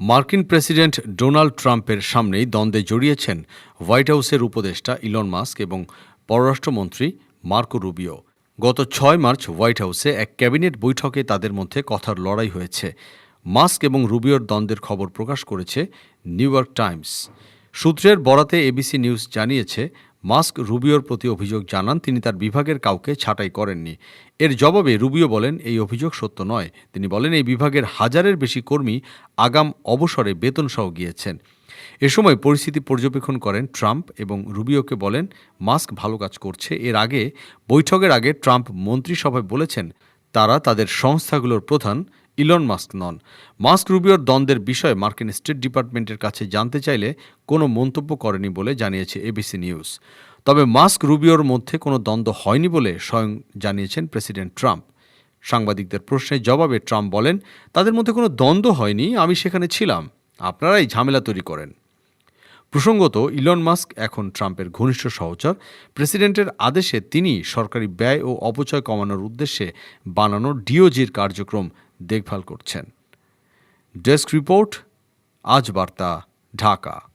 মার্কিন president Donald ট্রাম্পের সামনেই দ্বন্দ্বে জড়িয়েছেন হোয়াইট হাউসের উপদেষ্টা ইলন মাস্ক এবং পররাষ্ট্রমন্ত্রী মার্কো রুবিও। গত ছয় মার্চ হোয়াইট হাউসে এক ক্যাবিনেট বৈঠকে তাদের মধ্যে কথার লড়াই হয়েছে। মাস্ক এবং রুবিওর দ্বন্দ্বের খবর প্রকাশ করেছে নিউ ইয়র্ক টাইমস। সূত্রের বরাতে এবিসি নিউজ জানিয়েছে মাস্ক রুবিওর প্রতি অভিযোগ জানান, তিনি তার বিভাগের কাউকে ছাঁটাই করেননি। এর জবাবে রুবিও বলেন, এই অভিযোগ সত্য নয়। তিনি বলেন, এই বিভাগের হাজারের বেশি কর্মী আগাম অবসরে বেতনসহ গিয়েছেন। এ সময় পরিস্থিতি পর্যবেক্ষণ করেন ট্রাম্প এবং রুবিওকে বলেন, মাস্ক ভালো কাজ করছে। এর আগে, বৈঠকের আগে ট্রাম্প মন্ত্রিসভায় বলেছেন, তারা তাদের সংস্থাগুলোর প্রধান ইলন মাস্ক নন। মাস্ক রুবিওর দ্বন্দ্বের বিষয়ে মার্কিন স্টেট ডিপার্টমেন্টের কাছে জানতে চাইলে কোনো মন্তব্য করেনি বলে জানিয়েছে এবিসি নিউজ। তবে মাস্ক রুবিওর মধ্যে কোনো দ্বন্দ্ব হয়নি বলে স্বয়ং জানিয়েছেন প্রেসিডেন্ট ট্রাম্প। সাংবাদিকদের প্রশ্নের জবাবে ট্রাম্প বলেন, তাদের মধ্যে কোনো দ্বন্দ্ব হয়নি, আমি সেখানে ছিলাম। আপনারাই ঝামেলা তৈরি করেন। প্রসঙ্গত, ইলন মাস্ক এখন ট্রাম্পের ঘনিষ্ঠ সহচর। প্রেসিডেন্টের আদেশে তিনি সরকারি ব্যয় ও অপচয় কমানোর উদ্দেশ্যে বানানো ডিওজির কার্যক্রম দেখভাল করছেন। ডেস্ক রিপোর্ট আজ বার্তা ঢাকা।